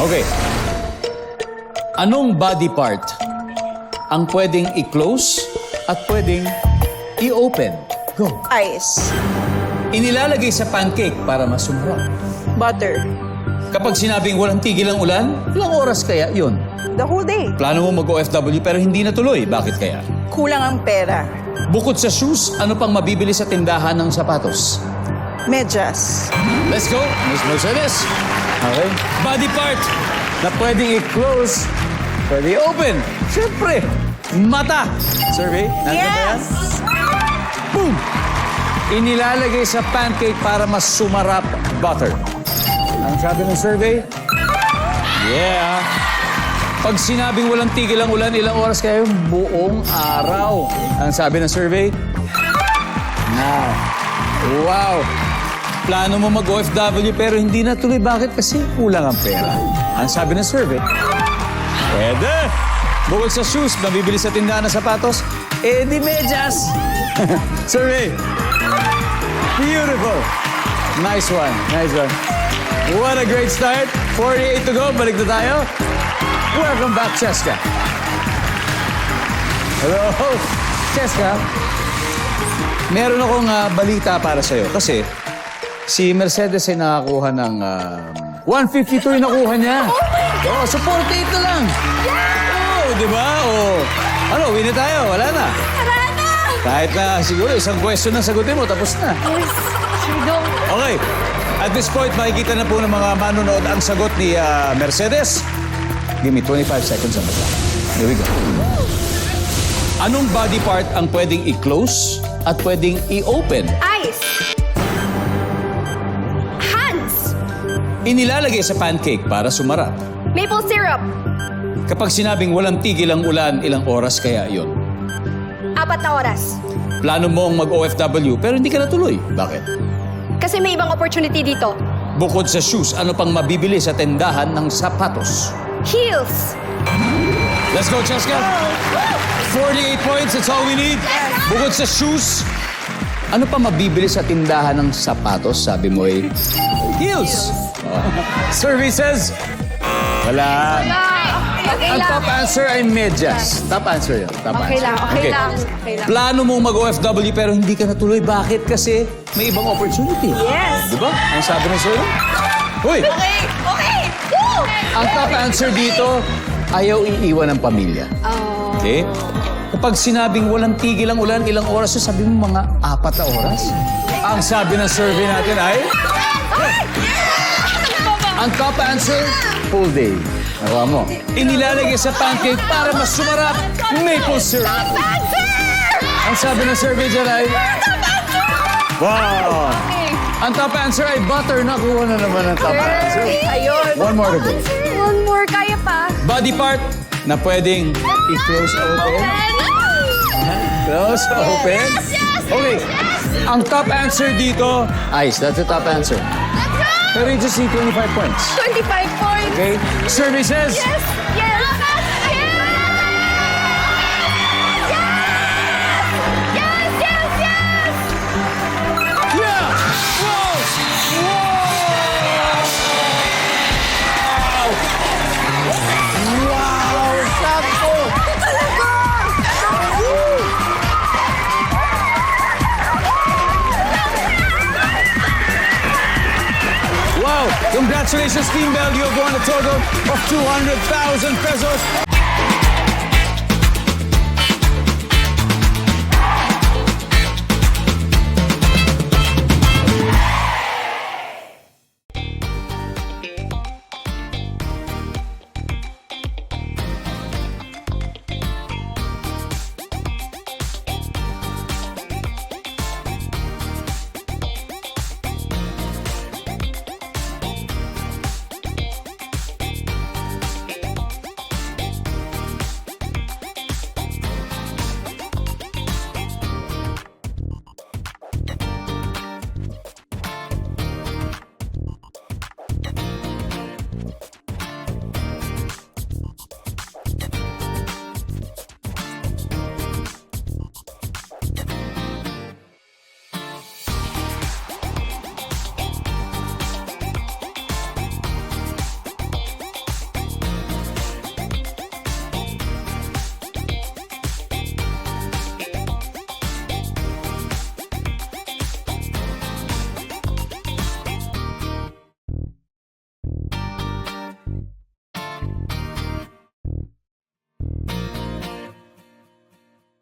Okay. Anong body part ang pwedeng i-close at pwedeng i-open? Go. Ice. Inilalagay sa pancake para masumrap. Butter. Kapag sinabing walang tigil ang ulan, ilang oras kaya yun? The whole day. Plano mo mag-OFW pero hindi natuloy. Bakit kaya? Kulang ang pera. Bukod sa shoes, ano pang mabibili sa tindahan ng sapatos? Medyas. Let's go, Miss Mercedes. Okay. Body part na pwedeng i-close, pwede i-open. Siyempre, mata. Survey? Nandun ba yan? Yes! Boom! Inilalagay sa pancake para mas sumarap butter. Ang sabi ng survey? Yeah. Pag sinabing walang tigil ang ulan, ilang oras kayo? Buong araw. Ang sabi ng survey? Now. Wow. Plano mo mag-OFW pero hindi natuloy. Bakit? Kasi kulang ang pera. Ang sabi ng survey? Pwede. Bukod sa shoes, nabibili sa tindahan ng sapatos, eh di medyas. survey. Beautiful. Nice one. Nice one. What a great start. 48 to go. Balik na tayo. Welcome back, Cheska. Hello. Cheska. Meron akong ah, balita para sa'yo. Kasi si Mercedes ay nakakuha ng um, 152 yung nakuha niya. Oh my God! Oh, 48 na lang. Yeah! Oh, di ba? Oh. Ano, win na tayo. Wala na. Kahit na siguro isang question na sagutin mo, tapos na. Okay. At this point, makikita na po ng mga manonood ang sagot ni ah, Mercedes. Give me 25 seconds on the clock. Here we go. Anong body part ang pwedeng i-close at pwedeng i-open? Ice. Inilalagay sa pancake para sumarap. Maple syrup. Kapag sinabing walang tigil ang ulan, ilang oras kaya yon? Apat na oras. Plano mo ang mag-OFW pero hindi ka natuloy. Bakit? Kasi may ibang opportunity dito. Bukod sa shoes, ano pang mabibili sa tendahan ng sapatos? Heels. Let's go, Cheska! 48 points, that's all we need. Bukod sa shoes, ano pa mabibili sa tindahan ng sapatos? Sabi mo eh, heels. Survey says, wala. Okay Ang top answer ay medyas. Top answer yun. Top Okay answer. lang, okay lang, okay lang. Plano mong mag-OFW pero hindi ka natuloy. Bakit? Kasi may ibang opportunity. Yes. Di ba? Ang sabi ng survey? Uy! Okay, okay. Woo! Ang top answer dito, ayaw iiwan ng pamilya. Oh. Okay? Kapag sinabing walang tigil ang ulan, ilang oras yun? Sabi mo mga apat na oras? Ang sabi ng survey natin ay... Ang top answer, full day. Nakuha mo. Inilalagay sa pancake para mas sumarap maple syrup. Ang sabi ng survey dyan ay... Wow! Ang top answer ay butter. Nakuha na naman ang top answer. Ayun. One more to go. One more, kaya pa. Body part na pwedeng i-close open. Close, open. Okay. Ang top answer dito, ice. That's the top answer. Pero you just need 25 points. 25 points. Okay? Yes, yes. Yes, Congratulations, Team Bell. You have won a total of 200,000 pesos.